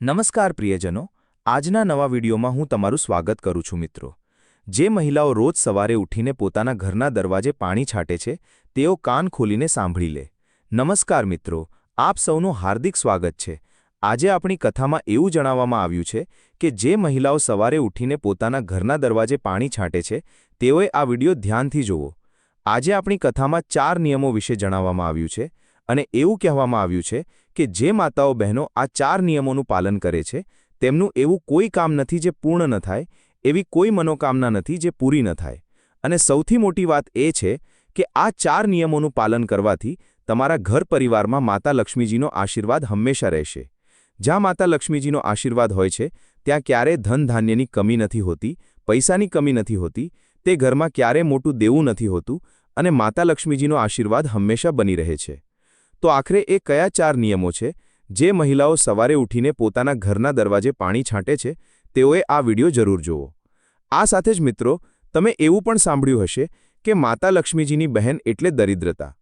નમસ્કાર પ્રિયજનો, આજના નવા વિડીયોમાં હું તમારું સ્વાગત કરું છું મિત્રો. જે મહિલાઓ રોજ સવારે ઉઠીને પોતાના ઘરના દરવાજે પાણી છાંટે છે, તેઓ કાન ખોલીને સાંભળી લે. નમસ્કાર મિત્રો, આપ સૌનું હાર્દિક સ્વાગત છે. આજે આપણી કથામાં એવું જણાવવામાં આવ્યું છે કે જે મહિલાઓ સવારે ઉઠીને પોતાના ઘરના દરવાજે પાણી છાંટે છે, તેઓએ આ વીડિયો ધ્યાનથી જોવો આજે આપણી કથામાં ચાર નિયમો વિશે જણાવવામાં આવ્યું છે અને એવું કહેવામાં આવ્યું છે કે જે માતાઓ બહેનો આ ચાર નિયમોનું પાલન કરે છે, તેમનું એવું કોઈ કામ નથી જે પૂર્ણ ન થાય, એવી કોઈ મનોકામના નથી જે પૂરી ન થાય. અને સૌથી મોટી વાત એ છે કે આ ચાર નિયમોનું પાલન કરવાથી તમારા ઘર પરિવારમાં માતા લક્ષ્મીજીનો આશીર્વાદ હંમેશા રહેશે. જ્યાં માતા લક્ષ્મીજીનો આશીર્વાદ હોય છે, ત્યાં ક્યારે ધન ધાન્યની કમી નથી હોતી, પૈસાની કમી નથી હોતી, તે ઘરમાં ક્યારે મોટું દેવું નથી હોતું, અને માતા લક્ષ્મીજીનો આશીર્વાદ હંમેશા બની રહે છે. તો આખરે એ કયા ચાર નિયમો છે? જે મહિલાઓ સવારે ઉઠીને પોતાના ઘરના દરવાજે પાણી છાંટે છે, તેઓએ આ વિડિયો જરૂર જુઓ. આ સાથે જ મિત્રો, તમે એવું પણ સાંભળ્યું હશે કે માતા લક્ષ્મીજીની બહેન એટલે દરિદ્રતા.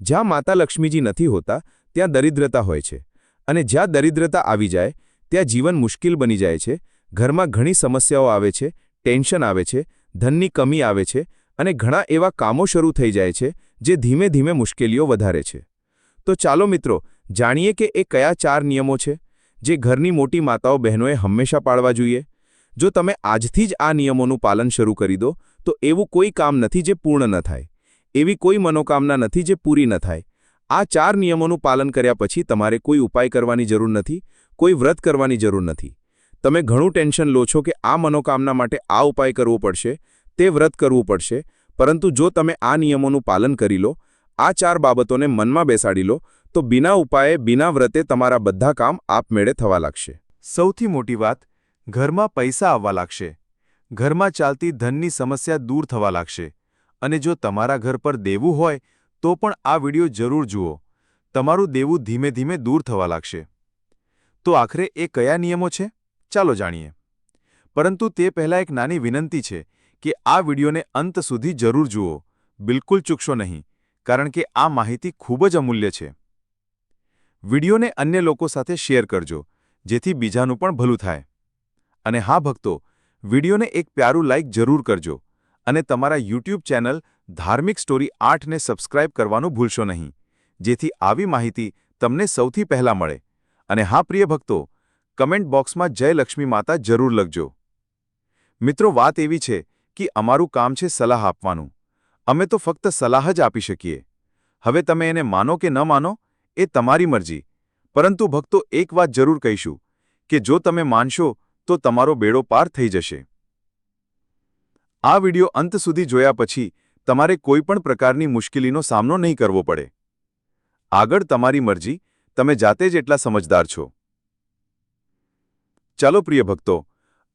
જ્યાં માતા લક્ષ્મીજી નથી હોતા, ત્યાં દરિદ્રતા હોય છે. અને જ્યાં દરિદ્રતા આવી જાય, ત્યાં જીવન મુશ્કેલ બની જાય છે, ઘરમાં ઘણી સમસ્યાઓ આવે છે, ટેન્શન આવે છે, ધનની કમી આવે છે અને ઘણા એવા કામો શરૂ થઈ જાય છે, જે ધીમે ધીમે મુશ્કેલીઓ વધારે છે. તો ચાલો મિત્રો, જાણીએ કે એ કયા ચાર નિયમો છે, જે ઘરની મોટી માતાઓ બહેનોએ હંમેશા પાળવા જોઈએ. જો તમે આજથી જ આ નિયમોનું પાલન શરૂ કરી દો, તો એવું કોઈ કામ નથી જે પૂર્ણ ન થાય. એવી કોઈ મનોકામના નથી જે પૂરી ન થાય. આ ચાર નિયમોનું પાલન કર્યા પછી તમારે કોઈ ઉપાય કરવાની જરૂર નથી, કોઈ વ્રત કરવાની જરૂર નથી. તમે ઘણું ટેન્શન લો છો કે આ મનોકામના માટે આ ઉપાય કરવો પડશે, તે વ્રત કરવું પડશે, પરંતુ જો તમે આ નિયમોનું પાલન કરી લો આ ચાર બાબતોને મનમાં બેસાડી લો, તો બિના ઉપાયે, બિના વ્રતે તમારા બધા કામ આપમેળે થવા લાગશે. સૌથી મોટી વાત, ઘરમાં પૈસા આવવા લાગશે. ઘરમાં ચાલતી ધનની સમસ્યા દૂર થવા લાગશે. અને જો તમારા ઘર પર દેવું હોય, તો પણ આ વિડિયો જરૂર જુઓ. તમારું દેવું ધીમે ધીમે દૂર થવા લાગશે. તો આખરે એ કયા નિયમો છે? ચાલો જાણીએ. પરંતુ તે પહેલાં એક નાની વિનંતી છે કે આ વિડિયોને અંત સુધી જરૂર જુઓ. બિલકુલ ચૂકશો નહીં. કારણ કે આ માહિતી ખૂબ જ અમૂલ્ય છે. વિડિયોને અન્ય લોકો સાથે શેર કરજો, જેથી બીજાનું પણ ભલું થાય. અને હા, ભક્તો, વિડિયોને એક પ્યારું લાઇક જરૂર કરજો અને તમારા યુટ્યુબ ચેનલ ધાર્મિક સ્ટોરી આઠને સબસ્ક્રાઇબ કરવાનું ભૂલશો નહીં, જેથી આવી માહિતી તમને સૌથી પહેલાં મળે. અને હા, પ્રિય ભક્તો, કમેન્ટ બોક્સમાં જય લક્ષ્મી માતા જરૂર લખજો. મિત્રો, વાત એવી છે કે અમારું કામ છે સલાહ આપવાનું. અમે તો ફક્ત સલાહ જ આપી શકીએ. હવે તમે એને માનો કે ન માનો, એ તમારી મરજી. પરંતુ ભક્તો એક વાત જરૂર કહીશું, કે જો તમે માનશો, તો તમારો બેડો પાર થઈ જશે. આ વિડિયો અંત સુધી જોયા પછી, તમારે કોઈપણ પ્રકારની મુશ્કેલીનો સામનો નહીં કરવો પડે. આગળ તમારી મરજી, તમે જાતે જ એટલા સમજદાર છો. ચાલો પ્રિય ભક્તો,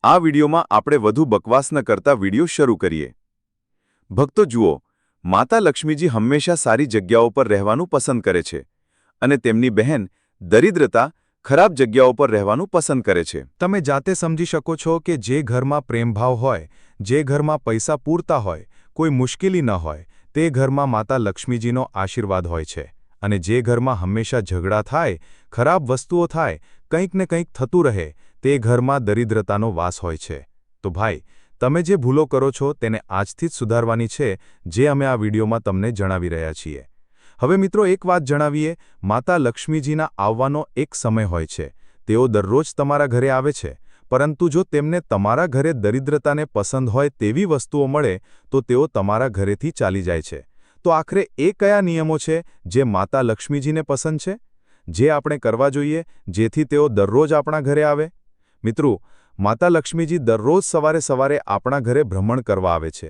આ વિડિયોમાં આપણે વધુ બકવાસ ન કરતા વિડિયો શરૂ કરીએ. ભક્તો, જુઓ, માતા લક્ષ્મીજી હંમેશા સારી જગ્યાઓ પર રહેવાનું પસંદ કરે છે અને તેમની બહેન દરિદ્રતા, ખરાબ જગ્યાઓ પર રહેવાનું પસંદ કરે છે. તમે જાતે સમજી શકો છો કે જે ઘરમાં પ્રેમભાવ હોય, જે ઘરમાં પૈસા પૂરતા હોય, કોઈ મુશ્કેલી ન હોય, તે ઘરમાં માતા લક્ષ્મીજીનો આશીર્વાદ હોય છે અને જે ઘરમાં હંમેશા ઝઘડા થાય, ખરાબ વસ્તુઓ થાય, કંઈક ને કંઈક થતું રહે, તે ઘરમાં દરિદ્રતાનો વાસ હોય છે. તો ભાઈ તમે જે ભૂલો કરો છો તેને આજથી જ સુધારવાની છે, જે અમે આ વિડીયોમાં તમને જણાવી રહ્યા છીએ. હવે મિત્રો એક વાત જણાવીએ, માતા લક્ષ્મીજીના આવવાનો એક સમય હોય છે. તેઓ દરરોજ તમારા ઘરે આવે છે. પરંતુ જો તેમને તમારા ઘરે દરિદ્રતાને પસંદ હોય તેવી વસ્તુઓ મળે, તો તેઓ તમારા ઘરેથી ચાલી જાય છે. તો આખરે એ કયા નિયમો છે, જે માતા લક્ષ્મીજીને પસંદ છે? જે આપણે કરવા જોઈએ, જેથી તેઓ દરરોજ આપણા ઘરે આવે? મિત્રો માતા લક્ષ્મીજી દરરોજ સવારે સવારે આપણા ઘરે ભ્રમણ કરવા આવે છે.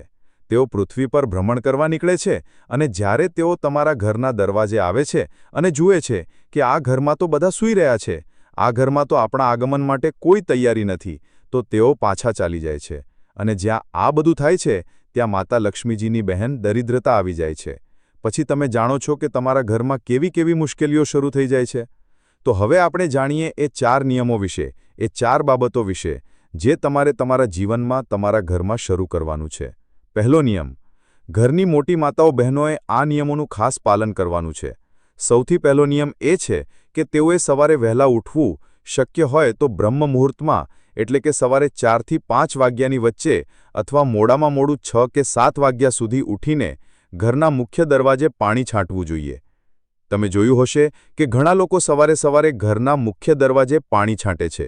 તેઓ પૃથ્વી પર ભ્રમણ કરવા નીકળે છે અને જ્યારે તેઓ તમારા ઘરના દરવાજે આવે છે અને જુએ છે કે આ ઘરમાં તો બધા સૂઈ રહ્યા છે, આ ઘરમાં તો આપણા આગમન માટે કોઈ તૈયારી નથી, તો તેઓ પાછા ચાલી જાય છે. અને જ્યાં આ બધું થાય છે, ત્યાં માતા લક્ષ્મીજીની બહેન દરિદ્રતા આવી જાય છે. પછી તમે જાણો છો કે તમારા ઘરમાં કેવી કેવી મુશ્કેલીઓ શરૂ થઈ જાય છે? તો હવે આપણે જાણીએ એ ચાર નિયમો વિશે એ ચાર બાબતો વિશે, જે તમારે તમારા જીવનમાં તમારા ઘરમાં શરૂ કરવાનું છે. પહેલો નિયમ, ઘરની મોટી માતાઓ બહેનોએ આ નિયમોનું ખાસ પાલન કરવાનું છે. સૌથી પહેલો નિયમ એ છે કે તેઓએ સવારે વહેલા ઉઠવું શક્ય હોય તો બ્રહ્મ મુહૂર્તમાં, એટલે કે સવારે ચારથી પાંચ વાગ્યાની વચ્ચે અથવા મોડામાં મોડું છ કે સાત વાગ્યા સુધી ઉઠીને ઘરના મુખ્ય દરવાજે પાણી છાંટવું જોઈએ. તમે જોયું હશે કે ઘણા લોકો સવારે સવારે ઘરના મુખ્ય દરવાજે પાણી છાંટે છે.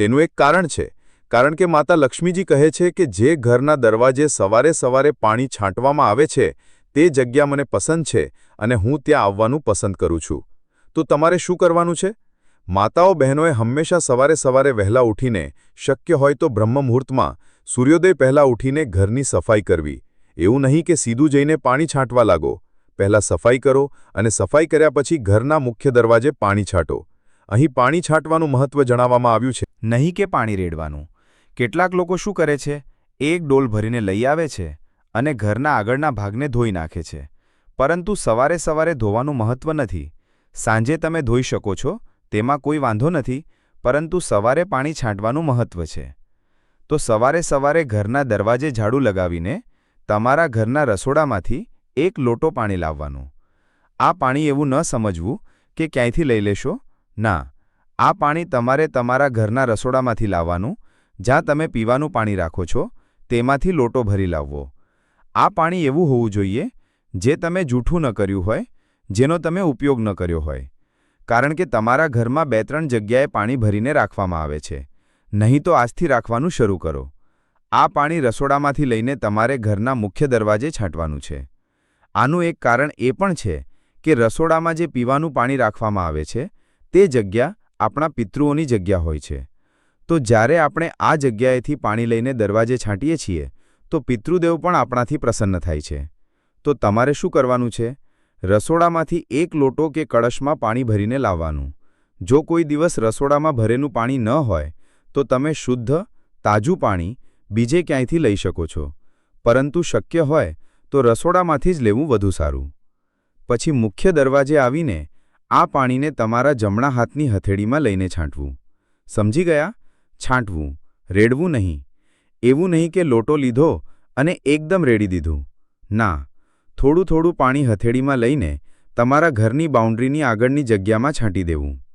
તેનું એક કારણ છે, કારણ કે માતા લક્ષ્મીજી કહે છે કે જે ઘરના દરવાજે સવારે સવારે પાણી છાંટવામાં આવે છે, તે જગ્યા મને પસંદ છે અને હું ત્યાં આવવાનું પસંદ કરું છું. તો તમારે શું કરવાનું છે? માતાઓ બહેનોએ હંમેશા સવારે સવારે વહેલા ઉઠીને, શક્ય હોય તો બ્રહ્મ મુહૂર્તમાં, સૂર્યોદય પહેલાં ઉઠીને ઘરની સફાઈ કરવી. એવું નહીં કે સીધું જઈને પાણી છાંટવા લાગો. પહેલાં સફાઈ કરો અને સફાઈ કર્યા પછી ઘરના મુખ્ય દરવાજે પાણી છાંટો. અહીં પાણી છાંટવાનું મહત્વ જણાવવામાં આવ્યું છે. નહીં કે પાણી રેડવાનું. કેટલાક લોકો શું કરે છે? એક ડોલ ભરીને લઈ આવે છે અને ઘરના આગળના ભાગને ધોઈ નાખે છે. પરંતુ સવારે સવારે ધોવાનું મહત્વ નથી. સાંજે તમે ધોઈ શકો છો, તેમાં કોઈ વાંધો નથી, પરંતુ સવારે પાણી છાંટવાનું મહત્વ છે. તો સવારે સવારે ઘરના દરવાજે ઝાડુ લગાવીને તમારા ઘરના રસોડામાંથી એક લોટો પાણી લાવવાનું. આ પાણી એવું ન સમજવું કે ક્યાંયથી લઈ લેશો? ના આ પાણી તમારે તમારા ઘરના રસોડામાંથી લાવવાનું, જ્યાં તમે પીવાનું પાણી રાખો છો, તેમાંથી લોટો ભરી લાવવો. આ પાણી એવું હોવું જોઈએ, જે તમે જૂઠું ન કર્યું હોય, જેનો તમે ઉપયોગ ન કર્યો હોય. કારણ કે તમારા ઘરમાં બે ત્રણ જગ્યાએ પાણી ભરીને રાખવામાં આવે છે. નહીં તો આજથી રાખવાનું શરૂ કરો. આ પાણી રસોડામાંથી લઈને તમારે ઘરના મુખ્ય દરવાજે છાંટવાનું છે. આનું એક કારણ એ પણ છે કે રસોડામાં જે પીવાનું પાણી રાખવામાં આવે છે, તે જગ્યા આપણા પિતૃઓની જગ્યા હોય છે. તો જ્યારે આપણે આ જગ્યાએથી પાણી લઈને દરવાજે છાંટીએ છીએ, તો પિતૃદેવ પણ આપણાથી પ્રસન્ન થાય છે. તો તમારે શું કરવાનું છે? રસોડામાંથી એક લોટો કે કળશમાં પાણી ભરીને લાવવાનું. જો કોઈ દિવસ રસોડામાં ભરેલું પાણી ન હોય, તો તમે શુદ્ધ, તાજું પાણી બીજે ક્યાંયથી લઈ શકો છો. પરંતુ શક્ય હોય, તો રસોડામાંથી જ લેવું વધુ સારું. પછી મુખ્ય દરવાજે આવીને આ પાણીને તમારા જમણા હાથની હથેળીમાં લઈને છાંટવું. સમજી ગયા? છાંટવું. રેડવું નહીં. એવું નહીં કે લોટો લીધો અને એકદમ રેડી દીધું. ના. થોડું થોડું પાણી હથેળીમાં લઈને તમારા ઘરની બાઉન્ડ્રીની આગળની જગ્યામાં છાંટી દેવું.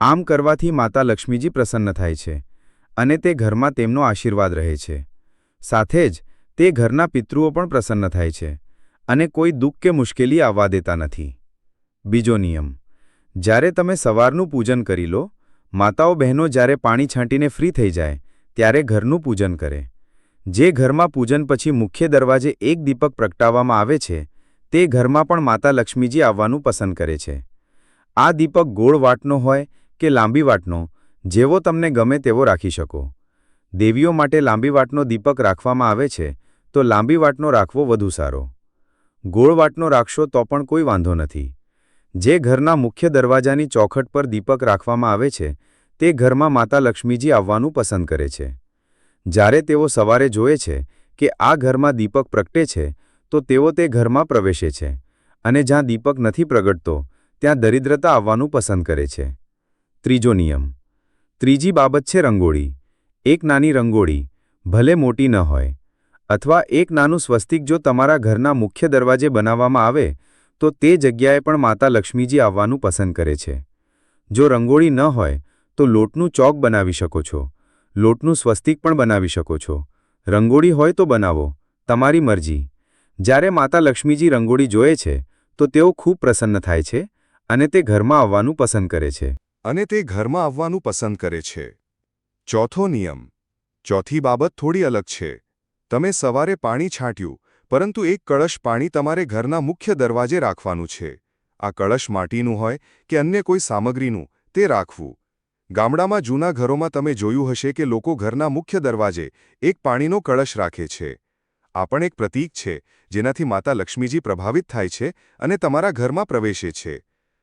આમ કરવાથી માતા લક્ષ્મીજી પ્રસન્ન થાય છે અને તે ઘરમાં તેમનો આશીર્વાદ રહે છે. સાથે જ તે ઘરના પિતૃઓ પણ પ્રસન્ન થાય છે અને કોઈ દુઃખ કે મુશ્કેલી આવવા દેતા નથી. બીજો નિયમ. જ્યારે તમે સવારનું પૂજન કરી લો, માતાઓ બહેનો જ્યારે પાણી છાંટીને ફ્રી થઈ જાય, ત્યારે ઘરનું પૂજન કરે. જે ઘરમાં પૂજન પછી મુખ્ય દરવાજે એક દીપક પ્રગટાવવામાં આવે છે, તે ઘરમાં પણ માતા લક્ષ્મીજી આવવાનું પસંદ કરે છે. આ દીપક ગોળ વાટનો હોય કે લાંબી વાટનો, જેવો તમને ગમે તેવો રાખી શકો. દેવીઓ માટે લાંબી વાટનો દીપક રાખવામાં આવે છે, તો લાંબી વાટનો રાખવો વધુ સારો. ગોળ વાટનો રાખશો તો પણ કોઈ વાંધો નથી. જે ઘરના મુખ્ય દરવાજાની ચોખટ પર દીપક રાખવામાં આવે છે, તે ઘરમાં માતા લક્ષ્મીજી આવવાનું પસંદ કરે છે. જ્યારે તેઓ સવારે જોએ છે કે આ ઘરમાં દીપક પ્રગટે છે, તો તેઓ તે ઘરમાં પ્રવેશે છે અને જ્યાં દીપક નથી પ્રગટતો, ત્યાં દરિદ્રતા આવવાનું પસંદ કરે છે. ત્રીજો નિયમ. ત્રીજી બાબત છે રંગોળી. એક નાની રંગોળી, ભલે મોટી ન હોય, અથવા એક નાનું સ્વસ્તિક જો તમારા ઘરના મુખ્ય દરવાજે બનાવવામાં આવે તો તે જગ્યાએ પણ માતા લક્ષ્મીજી આવવાનું પસંદ કરે છે. જો રંગોળી ન હોય, તો લોટનું ચોક બનાવી શકો છો. લોટનું સ્વસ્તિક પણ બનાવી શકો છો. રંગોળી હોય તો બનાવો, તમારી મરજી. જ્યારે માતા લક્ષ્મીજી રંગોળી જોએ છે, તો તેઓ ખૂબ પ્રસન્ન થાય છે અને તે ઘરમાં આવવાનું પસંદ કરે છે. અને તે ઘરમાં આવવાનું પસંદ કરે છે. ચોથો નિયમ. ચોથી બાબત થોડી અલગ છે. તમે સવારે પાણી છાંટ્યું પરંતુ એક કળશ પાણી તમારે ઘરના મુખ્ય દરવાજે રાખવાનું છે. આ કળશ માટીનું હોય કે અન્ય કોઈ સામગ્રીનું, તે રાખવું. ગામડામાં જૂના ઘરોમાં તમે જોયું હશે કે લોકો ઘરના મુખ્ય દરવાજે એક પાણીનો કળશ રાખે છે. આ પણ એક પ્રતીક છે, જેનાથી માતા લક્ષ્મીજી પ્રભાવિત થાય છે અને તમારા ઘરમાં પ્રવેશે છે.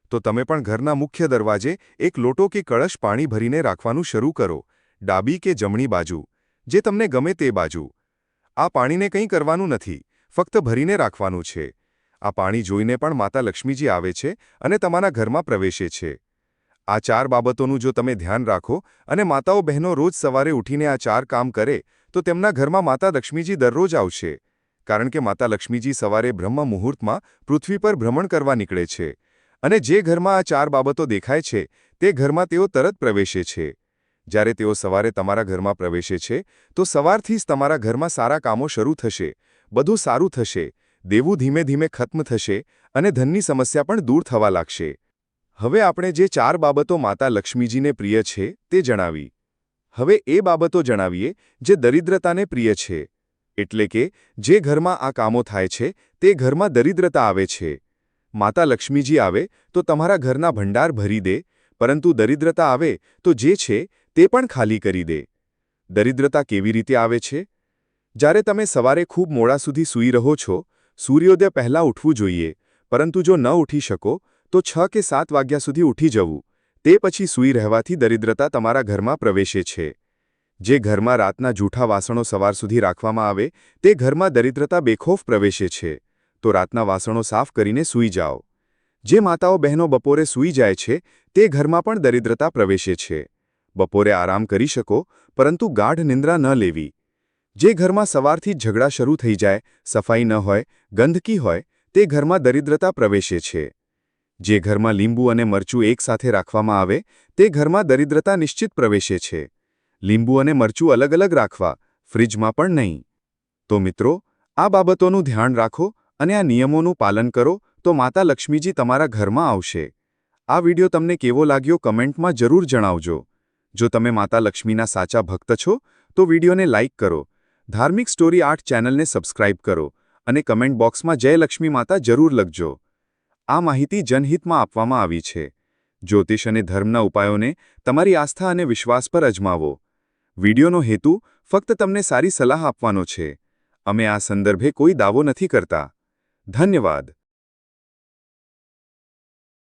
તો તમે પણ ઘરના મુખ્ય દરવાજે એક લોટો કે કળશ પાણી ભરીને રાખવાનું શરૂ કરો. ડાબી કે જમણી બાજુ. જે તમને ગમે તે બાજુ. આ પાણીને કંઈ કરવાનું નથી. ફક્ત ભરીને રાખવાનું છે. આ પાણી જોઈને પણ માતા લક્ષ્મીજી આવે છે અને તમારા ઘરમાં પ્રવેશે છે. આ ચાર બાબતોનું જો તમે ધ્યાન રાખો અને માતાઓ બહેનો રોજ સવારે ઉઠીને આ ચાર કામ કરે, તો તેમના ઘરમાં માતા લક્ષ્મીજી દરરોજ આવશે. કારણ કે માતા લક્ષ્મીજી સવારે બ્રહ્મ મુહૂર્તમાં પૃથ્વી પર ભ્રમણ કરવા નીકળે છે. અને જે ઘરમાં આ ચાર બાબતો દેખાય છે, તે ઘરમાં તેઓ તરત પ્રવેશે છે. જ્યારે તેઓ સવારે તમારા ઘરમાં પ્રવેશે છે, તો સવારથી જ તમારા ઘરમાં સારા કામો શરૂ થશે. બધું સારું થશે, દેવું ધીમે ધીમે ખત્મ થશે અને ધનની સમસ્યા પણ દૂર થવા લાગશે. હવે આપણે જે ચાર બાબતો માતા લક્ષ્મીજીને પ્રિય છે તે જણાવી. હવે એ બાબતો જણાવીએ જે દરિદ્રતાને પ્રિય છે. એટલે કે, જે ઘરમાં આ કામો થાય છે, તે ઘરમાં દરિદ્રતા આવે છે. માતા લક્ષ્મીજી આવે તો તમારા ઘરના ભંડાર ભરી દે, પરંતુ દરિદ્રતા આવે તો જે છે તે પણ ખાલી કરી દે. દરિદ્રતા કેવી રીતે આવે છે? જ્યારે તમે સવારે ખૂબ મોડા સુધી સૂઈ રહો છો, સૂર્યોદય પહેલાં ઉઠવું જોઈએ, પરંતુ જો ન ઉઠી શકો, તો છ કે સાત વાગ્યા સુધી ઉઠી જવું. તે પછી સૂઈ રહેવાથી દરિદ્રતા તમારા ઘરમાં પ્રવેશે છે. જે ઘરમાં રાતના જૂઠા વાસણો સવાર સુધી રાખવામાં આવે, તે ઘરમાં દરિદ્રતા બેખોફ પ્રવેશે છે. તો રાતના વાસણો સાફ કરીને સૂઈ જાઓ. જે માતાઓ બહેનો બપોરે સૂઈ જાય છે, તે ઘરમાં પણ દરિદ્રતા પ્રવેશે છે. બપોરે આરામ કરી શકો, પરંતુ ગાઢ નિંદ્રા ન લેવી. જે ઘરમાં સવારથી ઝઘડા શરૂ થઈ જાય, સફાઈ ન હોય, ગંદકી હોય, તે ઘરમાં દરિદ્રતા પ્રવેશે છે. જે ઘરમાં લીંબુ અને મરચું એકસાથે રાખવામાં આવે, તે ઘરમાં દરિદ્રતા નિશ્ચિત પ્રવેશે છે. લીંબુ અને મરચું અલગ અલગ રાખવા, ફ્રિજમાં પણ નહીં. તો મિત્રો, આ બાબતોનું ધ્યાન રાખો અને આ નિયમોનું પાલન કરો, તો માતા લક્ષ્મીજી તમારા ઘરમાં આવશે. આ વિડિયો તમને કેવો લાગ્યો કમેન્ટમાં જરૂર જણાવજો. જો તમે માતા લક્ષ્મીના સાચા ભક્ત છો, તો વિડિયોને લાઇક કરો ધાર્મિક સ્ટોરી આર્ટ ચેનલને સબસ્ક્રાઇબ કરો અને કમેન્ટ બોક્સમાં જય લક્ષ્મી માતા જરૂર લખજો. આ માહિતી જનહિતમાં આપવામાં આવી છે. જ્યોતિષ અને ધર્મના ઉપાયોને તમારી આસ્થા અને વિશ્વાસ પર અજમાવો. વિડિયોનો હેતુ ફક્ત તમને સારી સલાહ આપવાનો છે. અમે આ સંદર્ભે કોઈ દાવો નથી કરતા. ધન્યવાદ.